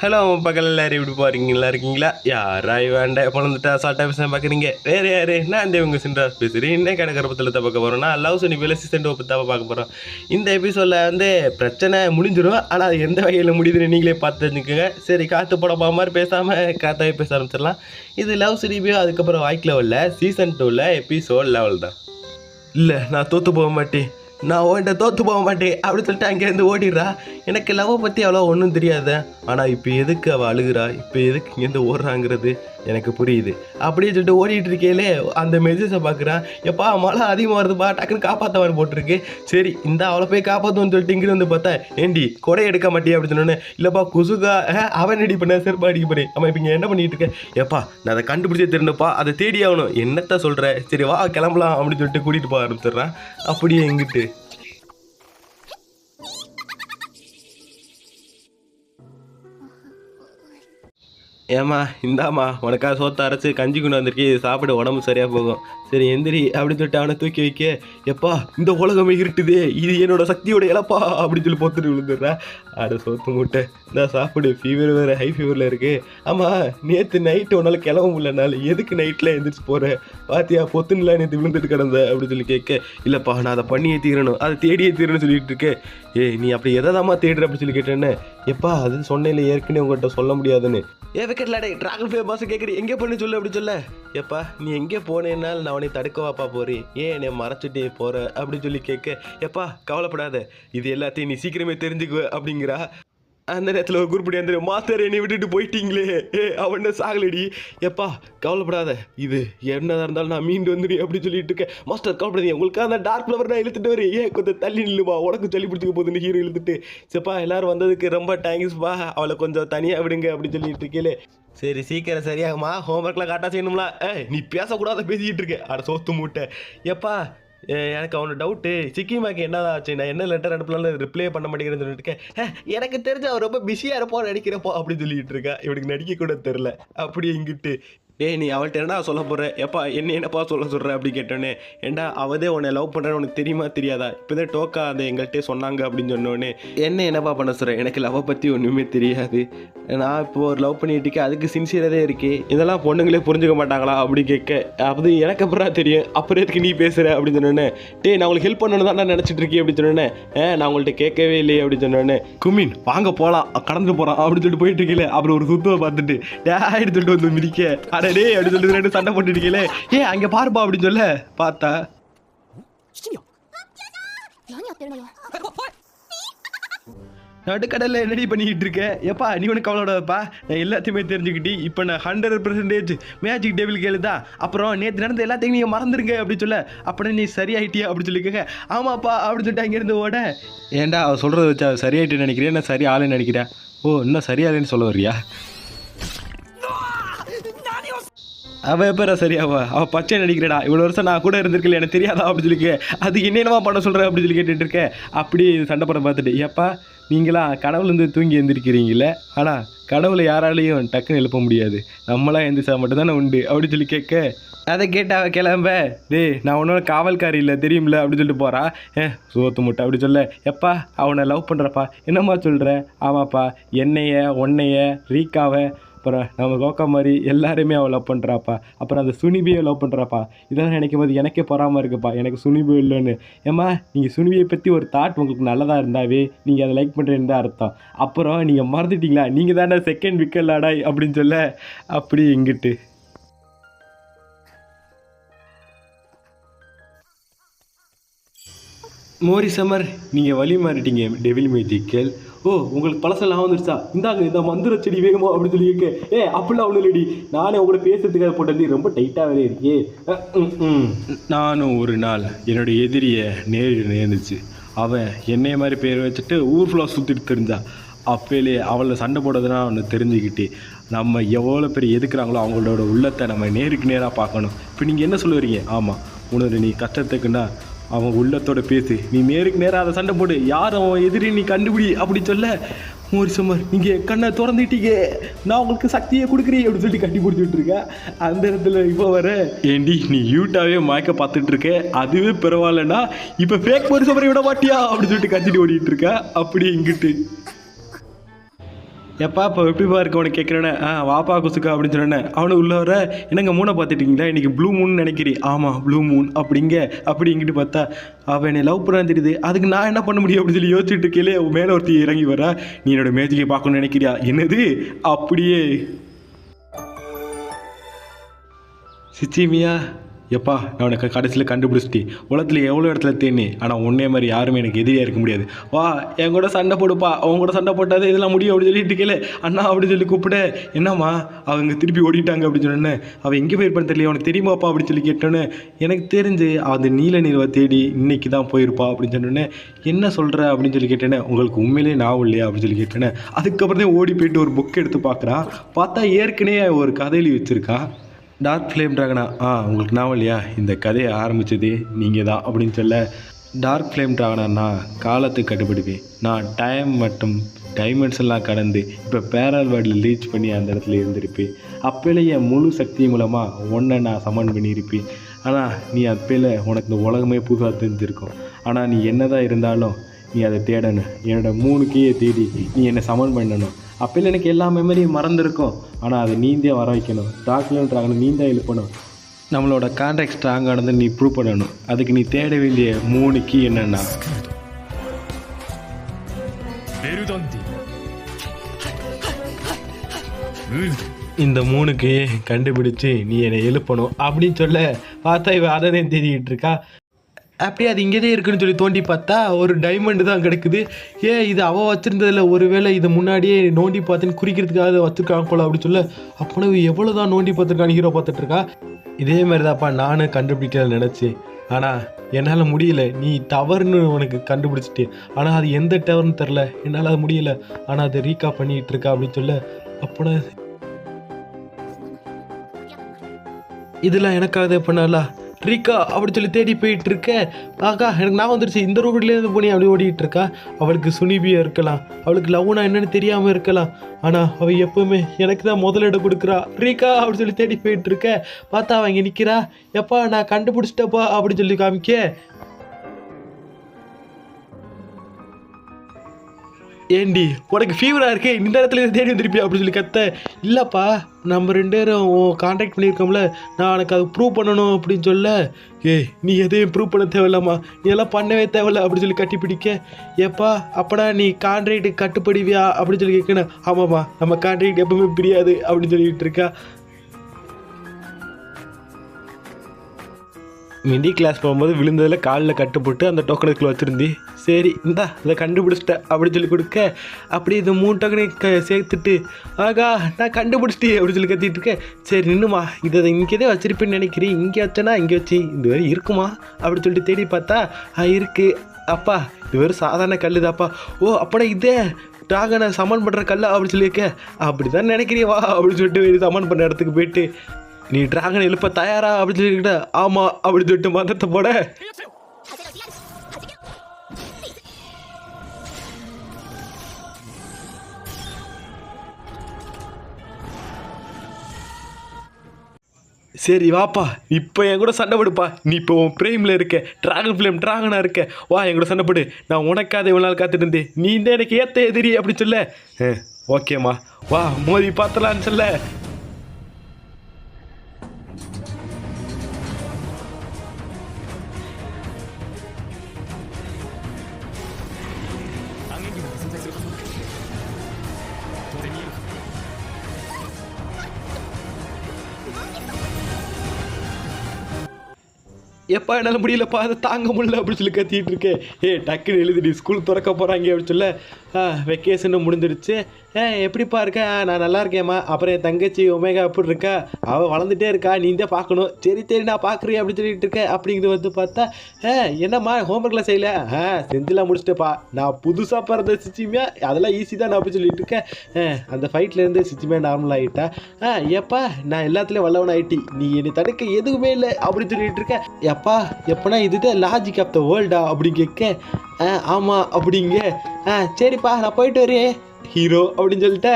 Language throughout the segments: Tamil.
ஹலோ பக்கத்தில் எல்லாரும் இப்படி போகிறீங்களா இருக்கீங்களா? யாராய் வேண்டாம் பிறந்துட்டா சாட்டா பேச பார்க்குறீங்க வேறு யாரு? நான் இந்த இவங்க சின்ராஸ் பேசுகிறேன் இன்னும் கிடக்கிறப்பத்தில் தான் பார்க்க போகிறோம்னா லவ் சொன்னி வேலை சீசன் டோப்பு தான் பார்க்க போகிறோம் இந்த எபிசோடில் வந்து பிரச்சனை முடிஞ்சிடும் ஆனால் அது எந்த வகையில் முடியுதுன்னு நீங்களே பார்த்து தெரிஞ்சுக்கோங்க. சரி காற்று போட போக மாதிரி பேசாமல் காற்றாகவே பேச ஆரம்பிச்சிடலாம். இது லவ் சிரிபியோ அதுக்கப்புறம் வாய்க்கு லெவலில் சீசன் டூவில் எபிசோட் லெவல் தான். இல்லை நான் தோற்று போக மாட்டேன். நான் உன்கிட்ட தோற்று போக மாட்டேன். அப்படி சொல்லிட்டு அங்கேருந்து ஓடிடுறா. எனக்கு லவ்வை பற்றி அவ்வளோ ஒன்றும் தெரியாத. ஆனால் இப்போ எதுக்கு அவள் அழுகுறா? இப்போ எதுக்கு இங்கேருந்து ஓடுறாங்கிறது எனக்கு புரியுது. அப்படியே சொல்லிட்டு ஓடிட்டு இருக்கேலே அந்த மெசேஜை பார்க்குறான் எப்பா மழை அதிகமாக வருதுப்பா டக்குன்னு காப்பாற்றவான்னு போட்டிருக்கு. சரி இந்த அவளை போய் காப்பாற்றுன்னு சொல்லிட்டு இங்கே வந்து பார்த்தா ஏண்டி கொடை எடுக்க மாட்டியா அப்படி சொன்னோன்னே இல்லைப்பா குசுகா அவன் அடி பண்ண செருப்பா அடிக்க போறேன். அம்மா இப்போ இங்கே என்ன பண்ணிட்டு இருக்க? எப்பா நான் அதை கண்டுபிடிச்சே தெரிஞ்சுப்பா அதை தேடி ஆகணும். என்னத்த சொல்கிற சரி வா கிளம்பலாம் அப்படின்னு சொல்லிட்டு கூட்டிகிட்டு போக ஆரம்பிச்சிடுறான் அப்படியே எங்கிட்டு ஏம்மா இந்தாம்மா உனக்காக சோத்த அரைச்சி கஞ்சி கொண்டு வந்திருக்கி சாப்பிட உடம்பு சரியாக போகும். சரி எந்திரி அப்படின்னு சொல்லிட்டு அவனை தூக்கி வைக்க எப்பா இந்த உலகமே இருட்டுதே இது என்னோட சக்தியோட இழப்பா அப்படின்னு சொல்லி பொத்துட்டு விழுந்துடுறேன் அட சோத்து மூட்டை நான் சாப்பிடு ஃபீவர் வேறு ஹை ஃபீவரில் இருக்கு. ஆமாம் நேற்று நைட்டு உன்னால் கிளம்ப முடியலனால எதுக்கு நைட்டில் எழுந்திரிச்சு போகிற பாத்தியா பொத்துனில் நேற்று விழுந்துட்டு கிடந்த அப்படின்னு சொல்லி கேட்க இல்லைப்பா நான் அதை பண்ணியே தீரணும் அதை தேடியே தீரணும்னு சொல்லிட்டு இருக்கேன். ஏய் நீ அப்படி எதாதாம்மா தேடுற அப்படின்னு சொல்லி கேட்டேன்னு எப்பா அது சொன்னேன்ல ஏற்கனவே உங்கள்கிட்ட சொல்ல முடியாதுன்னு. ஏ விக்கெட் லாடே டிராகன் ஃபே பாஸ் கேட்குறி எங்கே பண்ணி சொல்லு அப்படி சொல்ல. எப்பா நீ எங்கே போனேன்னாலும் நான் உன்னை தடுக்கவாப்பா போறேன். ஏன் என்னை மறைச்சிட்டே போற அப்படின்னு சொல்லி கேட்க எப்பா கவலைப்படாத இது எல்லாத்தையும் நீ சீக்கிரமே தெரிஞ்சுக்குவ அப்படிங்கிறா. அந்த நேரத்தில் ஒரு குருப்படி அந்த மாஸ்டர் என்னை விட்டுட்டு போயிட்டீங்களே. ஏ அவன் சாகலடி. எப்பா கவலைப்படாத. இது என்னதான் இருந்தாலும் நான் மீண்டு வந்துடு அப்படி சொல்லிட்டு இருக்கேன். மாஸ்டர் கவலைப்படாதீங்க. உங்களுக்காக அந்த டார்க் ஃப்ளவர் நான் இழுத்துட்டு வரேன். ஏன் கொஞ்சம் தள்ளி நில்லுமா. உனக்கு சொல்லி பிடிச்சிக்க போகுதுன்னு ஹீரோ இழுத்துட்டு. சரிப்பா எல்லாரும் வந்ததுக்கு ரொம்ப தேங்க்ஸ்ப்பா அவளை கொஞ்சம் தனியாக விடுங்க அப்படி சொல்லிட்டு இருக்கீங்களே சரி சீக்கிரம் சரியாகுமா? ஹோம்ஒர்க்கில் கரெக்டாக செய்யணும்ல. ஏ நீ பேசக்கூடாத பேசிக்கிட்டு இருக்க. அட சோத்து மூட்டை. எப்பா எனக்கு அவனோட டவுட்டு சிக்கிமாக்கு என்ன ஆச்சு? நான் என்ன லெட்டர் அனுப்பலாம் ரிப்ளே பண்ண மாட்டேங்கிறேன்னு சொல்லிட்டு இருக்கேன். எனக்கு தெரிஞ்சு அவன் ரொம்ப பிஸியாக இருப்போம் நடிக்கிறப்போ அப்படின்னு சொல்லிட்டு இருக்கா. இவனுக்கு நடிக்க கூட தெரில அப்படி இங்கிட்டு டே நீ அவள்கிட்ட என்ன சொல்ல போகிற எப்பா என்ன என்னப்பா சொல்ல சொல்கிற அப்படி கேட்டோன்னே ஏண்டா அவதே உன்னை லவ் பண்ணுறேன்னு உனக்கு தெரியுமா தெரியாதா? இப்போதான் டோக்கா அதை எங்கள்கிட்ட சொன்னாங்க அப்படின்னு சொன்னோடனே என்ன என்னப்பா பண்ண சொல்கிறேன் எனக்கு லவ்வை பற்றி ஒன்றுமே தெரியாது. நான் இப்போ ஒரு லவ் பண்ணிட்டு இருக்கேன். அதுக்கு சின்சியராகவே இருக்கே. இதெல்லாம் பொண்ணுங்களே புரிஞ்சுக்க மாட்டாங்களா? அப்படி கேட்க அது எனக்கு அப்புறம் தெரியும். அப்புறம் எதுக்கு நீ பேசுகிற அப்படின்னு சொன்னோன்னே டே நான் உங்களுக்கு ஹெல்ப் பண்ணணும் தான் நான் நினச்சிட்டு இருக்கேன். அப்படின்னு சொன்னோன்னே நான் உங்கள்கிட்ட கேட்கவே இல்லையே. அப்படின்னு சொன்னோன்னே குமின் வாங்க போகலாம் கடந்து போகிறான் அப்படின்னு சொல்லிட்டு போயிட்டு இருக்கீங்களே அப்புறம் ஒரு சுத்தம் பார்த்துட்டு டே எடுத்துட்டு வந்து மிதிக்க. அடடே அப்படின்னு ரெண்டு சண்டை போட்டுட்டீங்களே ஏ அங்க பாருப்பா அப்படின்னு சொல்ல. பார்த்தா. நடுக்கடலில் என்னடி பண்ணிக்கிட்டு இருக்க? எப்பா நீ ஒன்று கவலைப்படாதப்பா. நான் எல்லாத்தையுமே தெரிஞ்சுக்கிட்டி இப்போ நான் ஹண்ட்ரட் பர்சன்டேஜ் மேஜிக் டேபிள் கேளுதா? அப்புறம் நேற்று நடந்த எல்லாத்தையும் நீங்கள் மறந்துருங்க அப்படின்னு சொல்ல. அப்புறம் நீ சரியாயிட்டியா அப்படின்னு சொல்லி கேட்க ஆமாப்பா அப்படின்னு சொல்லிட்டு அங்கேருந்து ஓட. ஏன்டா அவள் சொல்கிறத வச்சு அவள் சரியாயிட்டு நினைக்கிறேன் நான் சரி ஆளுன்னு நினைக்கிறேன் ஓ இன்னும் சரியாகலன்னு சொல்ல வரியா அவள் எப்போ சரியாவா அவள் பச்சை நடிக்கிறடா. இவ்வளோ வருஷம் நான் கூட இருந்திருக்கல எனக்கு தெரியாதா அப்படின்னு சொல்லி கே- அதுக்கு என்னென்னமா பண்ண சொல்கிறேன் அப்படின்னு சொல்லி கேட்டுட்டு இருக்கேன் அப்படி சண்டை படம் பார்த்துட்டு ஏப்பா நீங்களா கடவுள்லேருந்து தூங்கி எந்திரிக்கிறீங்களே ஆனால் கடவுளை யாராலையும் டக்குன்னு எழுப்ப முடியாது. நம்மளா எந்திரிச்சா மட்டும்தானே உண்டு அப்படின்னு சொல்லி கேட்க. அதை கேட்ட அவ கிளம்ப டேய் நான் ஒன்றும் காவல்காரி இல்லை தெரியும்ல அப்படின்னு சொல்லிட்டு போகிறா ஏ சோத்து முட்டை அப்படி சொல்ல. எப்பா அவனை லவ் பண்ணுறப்பா என்னம்மா சொல்கிற ஆமாப்பா என்னைய உன்னைய ரீக்காவை அப்புறம் நம்ம கோக்கா மாதிரி எல்லாருமே அவள் லவ் பண்ணுறாப்பா அப்புறம் அந்த சுனிபியை லவ் பண்ணுறாப்பா இதெல்லாம் நினைக்கும் போது எனக்கே பொறாமல் இருக்குப்பா. எனக்கு சுனிபி இல்லைன்னு. ஏம்மா நீங்கள் சுனிபியை பற்றி ஒரு தாட் உங்களுக்கு நல்லதாக இருந்தாவே நீங்கள் அதை லைக் பண்ணுறேன்னு தான் அர்த்தம். அப்புறம் நீங்கள் மறந்துட்டீங்களா? நீங்கள் தானே செகண்ட் விக்கெல்லாடா அப்படின்னு சொல்ல அப்படி இங்கிட்டு. மோரி சமர் நீங்கள் வழி மாறிட்டீங்க டெவில் மேஜிக்கல் ஓ உங்களுக்கு பழசெல்லாம் வந்துருச்சா? இந்தாங்க இந்த மந்திர செடி வேணுமா அப்படின்னு சொல்லி கேட்க ஏ அப்படிலாம் ஒன்றும் இல்லடி. நானே உங்களை பேசுறதுக்காக போட்டது ரொம்ப டைட்டாகவே இருக்கே ம், நானும் ஒரு நாள் என்னுடைய எதிரியை நேரில் நேர்ந்துச்சு. அவன் என்னைய மாதிரி பேர் வச்சுட்டு ஊர் ஃபுல்லாக சுற்றிட்டு தெரிஞ்சா. அப்பேலே அவளை சண்டை போடுறதுனா ஒன்று தெரிஞ்சுக்கிட்டு நம்ம எவ்வளோ பேர் எதுக்குறாங்களோ அவங்களோட உள்ளத்தை நம்ம நேருக்கு நேராக பார்க்கணும். இப்போ நீங்கள் என்ன சொல்லுவீங்க? ஆமாம் உனது நீ கஷ்டத்துக்குன்னா அவன் உள்ளத்தோட பேசு. நீ நேருக்கு நேராக அதை சண்டை போடு. யார் அவன் எதிரி நீ கண்டுபிடி அப்படி சொல்ல? மோரி சுமர் நீங்கள் கண்ணை திறந்துட்டீங்க. நான் உங்களுக்கு சக்தியை கொடுக்குறேன் அப்படின்னு சொல்லி கட்டி பிடிச்சிட்டு இருக்கேன் அந்த இடத்துல இப்போ வர. ஏண்டி நீ யூட்டாவே மயக்க பார்த்துட்டு இருக்க. அதுவே பரவாயில்லன்னா இப்போ ஃபேக் மோரி சுமரை விட மாட்டியா? அப்படின்னு சொல்லிட்டு கத்திட்டு ஓடிட்டு இருக்க. அப்படி இங்கிட்டு. எப்பா இப்போ எப்படிப்பா இருக்க உனக்கு கேட்குறேனே ஆ வாப்பா குசுக்கா அப்படின்னு சொன்னேன் அவனு உள்ள வர என்னங்க மூணை பார்த்துட்டீங்களா? இன்னைக்கு ப்ளூ மூன் நினைக்கிறீ. ஆமாம் ப்ளூ மூன் அப்படிங்க அப்படி இங்கிட்டு பார்த்தா அவன் என்னை லவ் பண்ணான்னு தெரியுது. அதுக்கு நான் என்ன பண்ண முடியும் அப்படின்னு சொல்லி யோசிச்சுட்டு இருக்கேலே மேலே ஒருத்தி இறங்கி வரா நீ என்னோட மேஜிக்கை பார்க்கணும்னு நினைக்கிறியா? என்னது? அப்படியே. சிச்சிமியா எப்பா நான் உனக்கு கடைசியில் கண்டுபிடிச்சிட்டி உலகத்தில் எவ்வளோ இடத்துல தேனி? ஆனால் உன்னே மாதிரி யாருமே எனக்கு எதிரியாக இருக்க முடியாது. வா என் கூட சண்டை போடுப்பா. அவங்க கூட சண்டை போட்டாதே இதெல்லாம் முடியும் அப்படின்னு சொல்லிட்டு கேளு அண்ணா அப்படின்னு சொல்லி கூப்பிட என்னம்மா அவங்க திருப்பி ஓடிட்டாங்க அப்படின்னு சொன்னேன் அவள் எங்கே போயிருப்பான்னு தெரியல உனக்கு தெரியுமாப்பா அப்படின்னு சொல்லி கேட்டோன்னே எனக்கு தெரிஞ்சு அந்த நீல நிலவை தேடி இன்னைக்கு தான் போயிருப்பா அப்படின்னு சொன்னோன்னே என்ன சொல்கிற அப்படின்னு சொல்லி கேட்டேனே உங்களுக்கு உண்மையிலேயே நான் இல்லையா அப்படின்னு சொல்லி கேட்டேனே அதுக்கப்புறம் தான் ஓடி போயிட்டு ஒரு புக் எடுத்து பார்க்குறான். பார்த்தா ஏற்கனவே ஒரு கதையில வச்சுருக்கான் டார்க் ஃப்ளேம் ட்ராகனா ஆ உங்களுக்கு நாவலியா இந்த கதையை ஆரம்பித்தது நீங்கள் தான் அப்படின்னு சொல்ல டார்க் ஃப்ளேம் ட்ராகனா காலத்துக்கு கட்டுப்படுவேன் நான் டைம் மற்றும் டைமெண்ட்ஸ் எல்லாம் கடந்து இப்போ பேரல் வேர்டில் ரீச் பண்ணி அந்த இடத்துல இருந்திருப்பேன். அப்போலே முழு சக்தி மூலமாக ஒன்றை நான் சமன் பண்ணியிருப்பேன். ஆனால் நீ அப்போல உனக்கு இந்த உலகமே புதுசாக தெரிஞ்சிருக்கும். ஆனால் நீ என்னதான் இருந்தாலும் நீ அதை தேடணும். என்னோட மூணு கீயை தேடி நீ என்னை சமன் பண்ணணும். அப்போல்லாம் எனக்கு எல்லா மெமரியும் மறந்துருக்கும். ஆனால் அது நீந்தே வர வைக்கணும். டாக்குமெண்ட்ராகணும் நீ எழுப்பணும். நம்மளோட கான்டாக்ட் ஸ்ட்ராங்கானது நீ ப்ரூவ் பண்ணணும். அதுக்கு நீ தேட வேண்டிய மூணு கீ என்னென்னா இந்த மூணுக்கு கண்டுபிடிச்சு நீ என்னை எழுப்பணும் அப்படின்னு சொல்ல பார்த்தா இவ அதை தேடிக்கிட்டு இருக்கா? அப்படியே அது இங்கே தான் இருக்குன்னு சொல்லி தோண்டி பார்த்தா ஒரு டைமண்டு தான் கிடக்குது. ஏ இது அவள் வச்சுருந்ததில்ல ஒருவேளை இதை முன்னாடியே நோண்டி பார்த்துன்னு குறிக்கிறதுக்காக வச்சுருக்காங்க போல அப்படின்னு சொல்ல அப்போ எவ்வளோ தான் நோண்டி பார்த்துருக்கான்னு ஹீரோ பார்த்துட்ருக்கா இதே மாதிரி தான்ப்பா நானும் கண்டுபிடிக்கல நினச்சேன். ஆனால் என்னால் முடியல. நீ டவர்னு உனக்கு கண்டுபிடிச்சிட்டு. ஆனால் அது எந்த டவர்னு தெரில என்னால் அது முடியல. ஆனால் அதை ரீகா பண்ணிகிட்டு இருக்கா அப்படின்னு சொல்ல அப்போனா இதெல்லாம் எனக்காக பண்ணாலா ரீக்கா அப்படி சொல்லி தேடி போயிட்டு இருக்க ஆகா எனக்கு நான் வந்துருச்சு இந்த ரோட்லேருந்து போனி அப்படி ஓடிட்டு இருக்கா அவளுக்கு சுனிபியா இருக்கலாம். அவளுக்கு லவ்னா என்னன்னு தெரியாமல் இருக்கலாம். ஆனால் அவள் எப்பவுமே எனக்கு தான் முதலிடம் கொடுக்குறா. ரீக்கா அப்படின்னு சொல்லி தேடி போயிட்டு இருக்க பார்த்தா அவங்க இங்கே நிற்கிறா எப்பா நான் கண்டுபிடிச்சிட்டப்பா அப்படி சொல்லி காமிக்க. ஏண்டி உனக்கு ஃபீவராக இருக்கே இந்த இடத்துல இதை தேடி வந்திருப்பியா அப்படின்னு சொல்லி கத்த. இல்லைப்பா நம்ம ரெண்டு பேரும் காண்டாக்ட் பண்ணியிருக்கோம்ல நான் உனக்கு அது ப்ரூவ் பண்ணணும் அப்படின்னு சொல்ல. ஏய் நீ எதையும் ப்ரூவ் பண்ண தேவையில்லம்மா நீ எல்லாம் பண்ணவே தேவையில்ல அப்படின்னு சொல்லி கட்டி பிடிக்க. ஏப்பா அப்படா நீ கான்ட்ராக்ட் கட்டுப்படுவியா அப்படின்னு சொல்லி கேட்கணும் ஆமாம்மா நம்ம கான்ட்ராக்ட் எப்பவுமே பிரியாது அப்படின்னு சொல்லிட்டு இருக்கா. மிடி கிளாஸ் போகும்போது விழுந்ததில் காலில் கட்டு போட்டு அந்த டோக்கனுக்குள்ள வச்சுருந்தி. சரி இந்தா இதை கண்டுபிடிச்சிட்டேன் அப்படி சொல்லி கொடுக்க. அப்படி இந்த மூணு டோக்கனை க சேர்த்துட்டு ஆகா நான் கண்டுபிடிச்சிட்டி அப்படின்னு சொல்லி கத்திட்டு இருக்கேன் சரி நின்னுமா இதை இங்கே தான் வச்சிருப்பேன்னு நினைக்கிறேன். இங்கே வச்சேனா இங்கே வச்சு இது வரை இருக்குமா அப்படி சொல்லிட்டு தேடி பார்த்தா ஆ இருக்கு. அப்பா இது வெறும் சாதாரண கல் தாப்பா. ஓ அப்படா இதே ட்ராகனை சமன் பண்ணுற கல்லா அப்படி சொல்லியிருக்க அப்படி தான் நினைக்கிறியவா வா அப்படின்னு சொல்லிட்டு சமன் பண்ண இடத்துக்கு போயிட்டு நீ டிராகன் எழுப்ப தயாரா அப்படின்னு சொல்லிக்கிட்ட ஆமா அப்படின்னு சொல்லிட்டு மதத்தை போட. சரி வாப்பா இப்போ என் கூட சண்டை போடுப்பா. நீ இப்போ உன் பிரேமில் இருக்க டிராகன் ஃபிலிம் டிராகனாக இருக்க. வா என் கூட சண்டை போடு. நான் உனக்காத இவ்வளோ நாள் காத்துட்டு இருந்தேன். நீ தான் எனக்கு ஏற்ற எதிரி அப்படின்னு சொல்ல. ஆ, ஓகேம்மா. வா மோதி பார்த்தலான்னு சொல்ல. எப்பா என்னால் முடியலப்பா? அதை தாங்க முடியல அப்படின்னு சொல்லி கத்திட்டு இருக்கேன். ஏ டக்குன்னு எழுதிடி ஸ்கூல் திறக்க போகிறாங்க அப்படின்னு சொல்ல வெக்கேஷனும் முடிஞ்சிருச்சு. எப்படிப்பா இருக்க? நான் நல்லா இருக்கேம்மா. அப்புறம் என் தங்கச்சி ஒமேகா எப்படி இருக்கா? அவள் வளர்ந்துட்டே இருக்கா. நீ தான் பார்க்கணும். சரி சரி நான் பார்க்குறேன் அப்படின்னு சொல்லிட்டு இருக்கேன் அப்படிங்கிறது வந்து பார்த்தா என்னம்மா ஹோம்ஒர்க்கில் செய்யல? ஆ செஞ்சுலாம் முடிச்சிட்டேப்பா. நான் புதுசாக பிறந்த சிச்சிமியா அதெல்லாம் ஈஸி தான் நான் அப்படி சொல்லிட்டு இருக்கேன். அந்த ஃபைட்லேருந்து சிச்சிமியா நார்மல் ஆகிட்டா ஆ எப்பா நான் எல்லாத்துலேயும் வல்லவன் ஆகிட்டி நீ என்னை தடுக்க எதுவுமே இல்லை அப்படின்னு சொல்லிட்டு இருக்கேன் எப்பா எப்பனா இதுதான் லாஜிக் ஆஃப் த வேர்ல்டா அப்படின்னு கேட்க ஆ ஆமாம் அப்படிங்க. ஆ சரிப்பா நான் போயிட்டு வரேன். ஹீரோ அப்படின்னு சொல்லிட்டு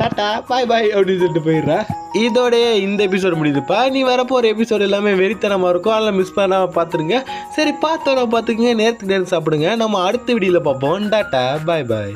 டாட்டா பாய் பாய் அப்படின்னு சொல்லிட்டு போயிடுறா இதோடய இந்த எபிசோடு முடியுதுப்பா. நீ வரப்போ ஒரு எல்லாமே வெறித்தனமாக இருக்கும். அதெல்லாம் மிஸ் பண்ணாமல் பார்த்துருங்க சரி பார்த்தோன்னா பார்த்துக்குங்க நேரத்துக்கு நேரம் சாப்பிடுங்க. நம்ம அடுத்த வீடியோவில் பார்ப்போம். டாட்டா பாய் பாய்